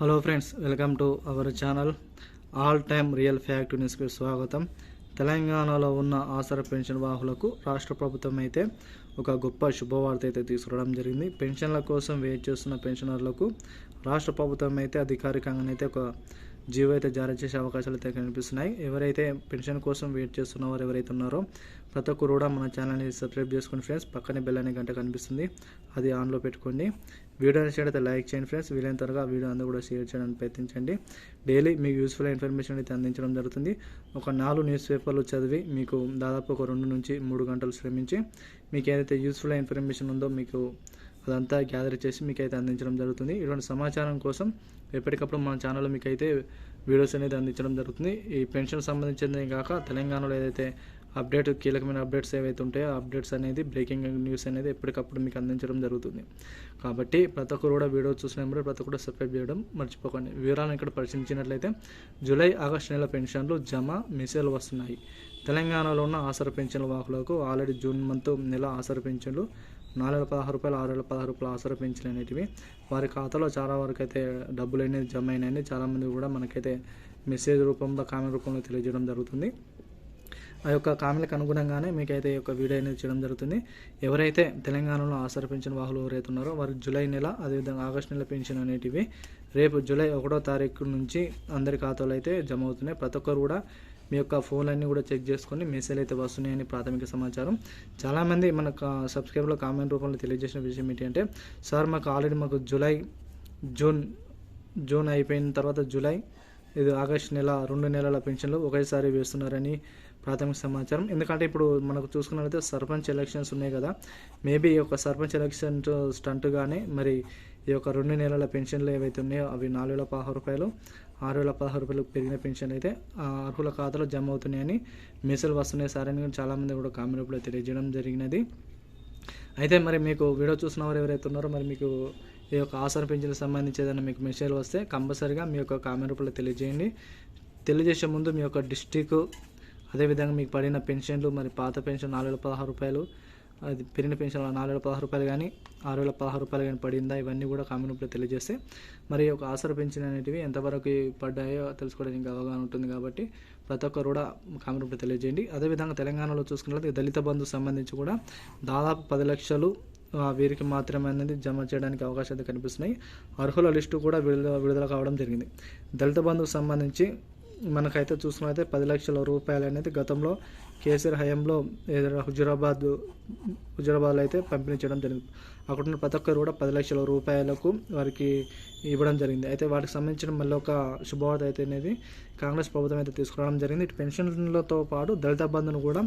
Hello friends welcome to our channel all time real fact న్యూస్కి స్వాగతం. తెలంగాణలో ఉన్న ఆసర పెన్షన్ వాహులకు రాష్ట్ర ప్రభుత్వం అయితే ఒక గొప్ప శుభవార్త అయితే తీసుకురావడం జరిగింది. పెన్షన్ల కోసం వెయిట్ చేస్తున్న పెన్షనర్లకు రాష్ట్ర ప్రభుత్వం అయితే అధికారికంగానైతే ఒక జీవో అయితే జారీ చేసే అవకాశాలు అయితే కనిపిస్తున్నాయి. ఎవరైతే పెన్షన్ కోసం వెయిట్ చేస్తున్న వారు ఎవరైతే ఉన్నారో ప్రతి ఒక్కరు కూడా మన ఛానల్ని సబ్స్క్రైబ్ చేసుకోండి ఫ్రెండ్స్ పక్కనే బెల్ అనే గంట కనిపిస్తుంది. అది ఆన్లో పెట్టుకోండి. వీడియో నచ్చినట్లయితే లైక్ చేయండి ఫ్రెండ్స్. వీలైన త్వరగా వీడియో అందరూ కూడా షేర్ చేయడానికి ప్రయత్నించండి. డైలీ మీకు యూస్ఫుల్ ఇన్ఫర్మేషన్ అయితే అందించడం జరుగుతుంది. ఒక నాలుగు న్యూస్ పేపర్లు చదివి మీకు దాదాపు ఒక రెండు నుంచి మూడు గంటలు శ్రమించి మీకు ఏదైతే యూస్ఫుల్ ఇన్ఫర్మేషన్ ఉందో మీకు అదంతా గ్యాదర్ చేసి మీకు అయితే అందించడం జరుగుతుంది. ఇటువంటి సమాచారం కోసం ఎప్పటికప్పుడు మన ఛానల్లో మీకు అయితే వీడియోస్ అనేది అందించడం జరుగుతుంది. ఈ పెన్షన్ సంబంధించింది కాక తెలంగాణలో ఏదైతే అప్డేట్ కీలకమైన అప్డేట్స్ ఏవైతే ఉంటాయో ఆ అప్డేట్స్ అనేది బ్రేకింగ్ న్యూస్ అనేది ఎప్పటికప్పుడు మీకు అందించడం జరుగుతుంది. కాబట్టి ప్రతి ఒక్కరు కూడా వీడియో చూసినప్పుడు ప్రతి ఒక్కరు సబ్స్క్రైబ్ చేయడం మర్చిపోకండి. వివరాలను ఇక్కడ పరిశీలించినట్లయితే జూలై ఆగస్టు నెల పెన్షన్లు జమ మిసేలు వస్తున్నాయి. తెలంగాణలో ఉన్న ఆసర పెన్షన్ల వాహులకు ఆల్రెడీ జూన్ మంత్ నెల ఆసర పెన్షన్లు నాలుగు వేల పదహారు రూపాయలు ఆరు వేల పదహారు రూపాయలు ఆసర పెన్షన్ అనేటివి. వారి ఖాతాలో చాలా వరకు అయితే డబ్బులు అనేది జమ అయినాయని చాలామంది కూడా మనకైతే మెసేజ్ రూపంలో కామెంట్ రూపంలో తెలియజేయడం జరుగుతుంది. ఆ యొక్క కామెంట్లకు అనుగుణంగానే మీకైతే ఈ యొక్క వీడియో అనేది చేయడం జరుగుతుంది. ఎవరైతే తెలంగాణలో ఆసర పెన్షన్ వాహులు ఎవరైతే ఉన్నారో వారి జూలై నెల అదేవిధంగా ఆగస్టు నెల పెన్షన్ అనేటివి రేపు జూలై ఒకటో తారీఖు నుంచి అందరి ఖాతాలో అయితే జమ అవుతున్నాయి. ప్రతి ఒక్కరు కూడా మీ యొక్క ఫోన్లన్నీ కూడా చెక్ చేసుకొని మెసేజ్ అయితే వస్తున్నాయని ప్రాథమిక సమాచారం. చాలామంది మన సబ్స్క్రైబర్లో కామెంట్ రూపంలో తెలియజేసిన విషయం ఏంటి అంటే సార్ మాకు ఆల్రెడీ మాకు జూలై జూన్ జూన్ అయిపోయిన తర్వాత జూలై ఇది ఆగస్ట్ నెల రెండు నెలల పెన్షన్లు ఒకేసారి వేస్తున్నారని ప్రాథమిక సమాచారం. ఎందుకంటే ఇప్పుడు మనకు చూసుకున్నట్లయితే సర్పంచ్ ఎలక్షన్స్ ఉన్నాయి కదా మేబీ ఈ యొక్క సర్పంచ్ ఎలక్షన్ స్టంట్గానే మరి ఈ యొక్క రెండు నెలల పెన్షన్లు ఏవైతే ఉన్నాయో అవి నాలుగు వేల పదహారు రూపాయలు ఆరు వేల పదహారు రూపాయలు పెరిగిన పెన్షన్ అయితే ఆ అర్హుల ఖాతాలో జమ అవుతున్నాయని మెసేజ్ వస్తున్నాయి సార్ అని చాలామంది కూడా కామెంట్లో రూపంలో తెలియజేయడం జరిగినది. అయితే మరి మీకు వీడియో చూసిన వారు ఎవరైతే ఉన్నారో మరి మీకు ఈ యొక్క ఆసన పెన్షన్కి సంబంధించి ఏదైనా మీకు మెసేజ్ వస్తే కంపల్సరీగా మీ యొక్క కామెంట్ రూపంలో తెలియజేయండి. తెలియజేసే ముందు మీ యొక్క డిస్టిక్ అదేవిధంగా మీకు పడిన పెన్షన్లు మరి పాత పెన్షన్ నాలుగు వేల పదహారు రూపాయలు అది పెరిగిన పెన్షన్ నాలుగు వేల పదహారు రూపాయలు కానీ ఆరు వేల పదహారు రూపాయలు కానీ పడిందా? ఇవన్నీ కూడా కామెంట్లో తెలియజేస్తే. మరి ఒక ఆసర పెన్షన్ అనేటివి ఎంతవరకు పడ్డాయో తెలుసుకోవడానికి అవగాహన ఉంటుంది కాబట్టి ప్రతి ఒక్కరు కూడా కామెంట్లో తెలియజేయండి. అదేవిధంగా తెలంగాణలో చూసుకున్నట్లయితే దళిత బంధు సంబంధించి కూడా దాదాపు పది లక్షలు వీరికి మాత్రమే అనేది జమ చేయడానికి అవకాశాలు కనిపిస్తున్నాయి. అర్హుల లిస్టు కూడా విడుదల విడుదల కావడం జరిగింది. దళిత బంధుకు సంబంధించి మనకైతే చూసినైతే పది లక్షల రూపాయలు అనేది గతంలో కేసీఆర్ హయాంలో ఏదైనా హుజురాబాద్ హుజురాబాద్లో అయితే పంపిణీ చేయడం జరిగింది. అక్కడ ఉన్న ప్రతి ఒక్కరు కూడా పది లక్షల రూపాయలకు వారికి ఇవ్వడం జరిగింది. అయితే వాటికి సంబంధించిన మళ్ళీ ఒక శుభవార్త అయితే అనేది కాంగ్రెస్ ప్రభుత్వం అయితే తీసుకురావడం జరిగింది. ఇటు పెన్షన్లతో పాటు దళిత బంధును కూడా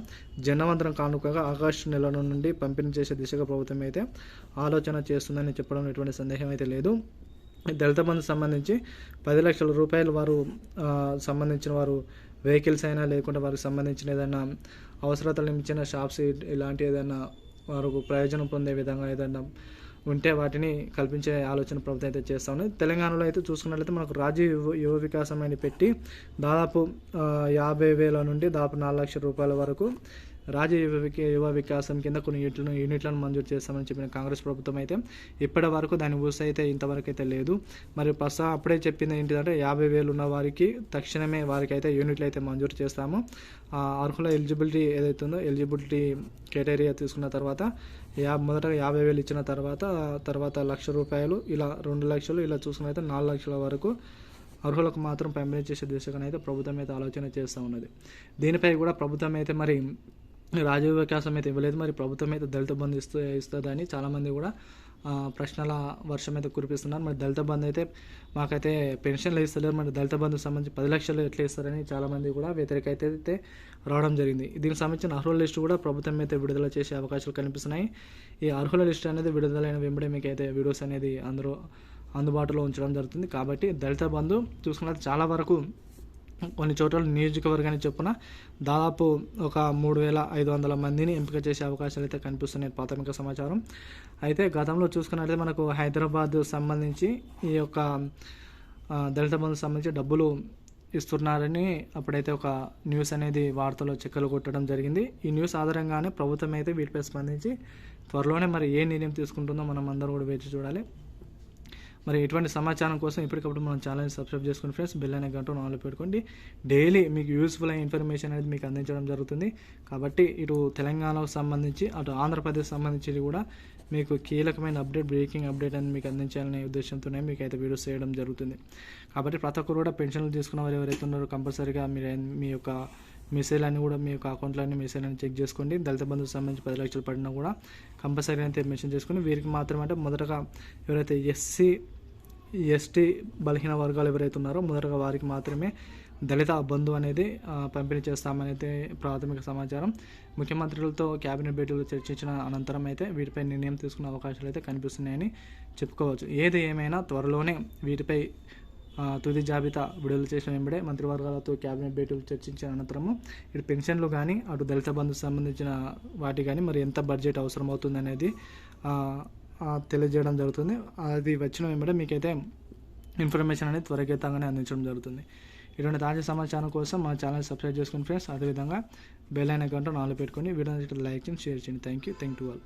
జనవంతరం కానుకగా ఆగస్టు నెల నుండి పంపిణీ చేసే దిశగా ప్రభుత్వం అయితే ఆలోచన చేస్తుందని చెప్పడం ఎటువంటి సందేహం అయితే లేదు. దళిత బంధు సంబంధించి పది లక్షల రూపాయలు వారు సంబంధించిన వారు వెహికల్స్ అయినా లేకుంటే వారికి సంబంధించిన ఏదైనా అవసరతలు ఇచ్చిన షాప్స్ ఇలాంటి ఏదైనా వారు ప్రయోజనం పొందే విధంగా ఏదైనా ఉంటే వాటిని కల్పించే ఆలోచన ప్రభుత్వం అయితే చేస్తా ఉన్నది తెలంగాణలో అయితే చూసుకున్నట్లయితే మనకు రాజీవ్ యువ- వికాసం అని పెట్టి దాదాపు యాభై వేల నుండి దాదాపు నాలుగు లక్షల రూపాయల వరకు రాజీవ్ యువ యువ వికాసం కింద కొన్ని యూనిట్లను యూనిట్లను మంజూరు చేస్తామని చెప్పిన కాంగ్రెస్ ప్రభుత్వం అయితే ఇప్పటి వరకు దాని ఊస అయితే ఇంతవరకు అయితే లేదు. మరి ప్రస్తుతం అప్పుడే చెప్పింది ఏంటిదంటే యాభై వేలు ఉన్న వారికి తక్షణమే వారికి అయితే యూనిట్లు అయితే మంజూరు చేస్తాము. అర్హుల ఎలిజిబిలిటీ ఏదైతే ఉందో ఎలిజిబిలిటీ క్రైటీరియా తీసుకున్న తర్వాత యా మొదటగా యాభై వేలు ఇచ్చిన తర్వాత తర్వాత లక్ష రూపాయలు ఇలా రెండు లక్షలు ఇలా చూసుకున్నైతే నాలుగు లక్షల వరకు అర్హులకు మాత్రం పంపిణీ చేసే దిశగానైతే ప్రభుత్వం అయితే ఆలోచన చేస్తూ ఉన్నది. దీనిపై కూడా ప్రభుత్వం అయితే మరి రాజీవ్ వికాసం అయితే ఇవ్వలేదు. మరి ప్రభుత్వం అయితే దళిత బంధు ఇస్తూ ఇస్తుందని చాలామంది కూడా ప్రశ్నల వర్షం అయితే కురిపిస్తున్నారు. మరి దళిత బంధు అయితే మాకైతే పెన్షన్లు ఇస్తలేరు. మరి దళిత బంధుకు సంబంధించి పది లక్షలు ఎట్లా ఇస్తారని చాలామంది కూడా వ్యతిరేక అయితే రావడం జరిగింది. దీనికి సంబంధించిన అర్హుల లిస్టు కూడా ప్రభుత్వం అయితే విడుదల చేసే అవకాశాలు కనిపిస్తున్నాయి. ఈ అర్హుల లిస్టు అనేది విడుదలైన వెంబడే మీకు అయితే వీడియోస్ అనేది అందరూ అందుబాటులో ఉంచడం జరుగుతుంది. కాబట్టి దళిత బంధు చూసుకున్న చాలా వరకు కొన్ని చోట్ల నియోజకవర్గాన్ని చొప్పున దాదాపు ఒక మూడు వేల ఐదు వందల మందిని ఎంపిక చేసే అవకాశాలు అయితే కనిపిస్తున్నాయి ప్రాథమిక సమాచారం. అయితే గతంలో చూసుకున్నట్లయితే మనకు హైదరాబాద్ సంబంధించి ఈ యొక్క దళిత బంధు సంబంధించి డబ్బులు ఇస్తున్నారని అప్పుడైతే ఒక న్యూస్ అనేది వార్తలో చెక్కలు కొట్టడం జరిగింది. ఈ న్యూస్ ఆధారంగానే ప్రభుత్వం అయితే వీటిపై స్పందించి త్వరలోనే మరి ఏ నిర్ణయం తీసుకుంటుందో మనం అందరూ కూడా వేచి చూడాలి. మరి ఇటువంటి సమాచారం కోసం ఎప్పటికప్పుడు మనం ఛానల్ సబ్స్క్రైబ్ చేసుకుని ఫ్రెండ్స్ బెల్ అనే గంట నాలుగు పెట్టుకోండి. డైలీ మీకు యూస్ఫుల్ అయిన ఇన్ఫర్మేషన్ అనేది మీకు అందించడం జరుగుతుంది. కాబట్టి ఇటు తెలంగాణకు సంబంధించి అటు ఆంధ్రప్రదేశ్ సంబంధించి కూడా మీకు కీలకమైన అప్డేట్ బ్రేకింగ్ అప్డేట్ అని మీకు అందించాలనే ఉద్దేశంతోనే మీకు అయితే వీడియోస్ చేయడం జరుగుతుంది. కాబట్టి ప్రతి ఒక్కరు కూడా పెన్షన్లు తీసుకున్న వారు ఎవరైతే ఉన్నారో కంపల్సరీగా మీరు మీ యొక్క మెసేజ్ అని కూడా మీ యొక్క అకౌంట్లోని మెసేజ్ అని చెక్ చేసుకోండి. దళిత బంధువుకు సంబంధించి పది లక్షలు పడినా కూడా కంపల్సరీ అయితే మెన్షన్ చేసుకుని వీరికి మాత్రమే అంటే మొదటగా ఎవరైతే ఎస్సీ ఎస్టీ బలహీన వర్గాలు ఎవరైతే ఉన్నారో మొదటగా వారికి మాత్రమే దళిత బంధు అనేది పంపిణీ చేస్తామనేది ప్రాథమిక సమాచారం. ముఖ్యమంత్రులతో కేబినెట్ భేటీలో చర్చించిన అనంతరం అయితే వీటిపై నిర్ణయం తీసుకునే అవకాశాలు అయితే కనిపిస్తున్నాయని చెప్పుకోవచ్చు. ఏది ఏమైనా త్వరలోనే వీటిపై తుది జాబితా విడుదల చేసిన వెంబడే మంత్రివర్గాలతో కేబినెట్ భేటీలు చర్చించిన అనంతరము ఇటు పెన్షన్లు కానీ అటు దళిత బంధుకు సంబంధించిన వాటి కానీ మరి ఎంత బడ్జెట్ అవసరం అవుతుంది అనేది తెలియజేయడం జరుగుతుంది. అది వచ్చిన వెంబడే మీకైతే ఇన్ఫర్మేషన్ అనేది త్వరగతంగానే అందించడం జరుగుతుంది. ఇటువంటి తాజా సమాచారం కోసం మా ఛానల్ సబ్స్క్రైబ్ చేసుకుని ఫ్రెండ్స్ అదేవిధంగా బెల్ అయిన గంట నాలుగు పెట్టుకొని వీడియో లైక్ చేయండి షేర్ చేయండి. Thank you thank you all.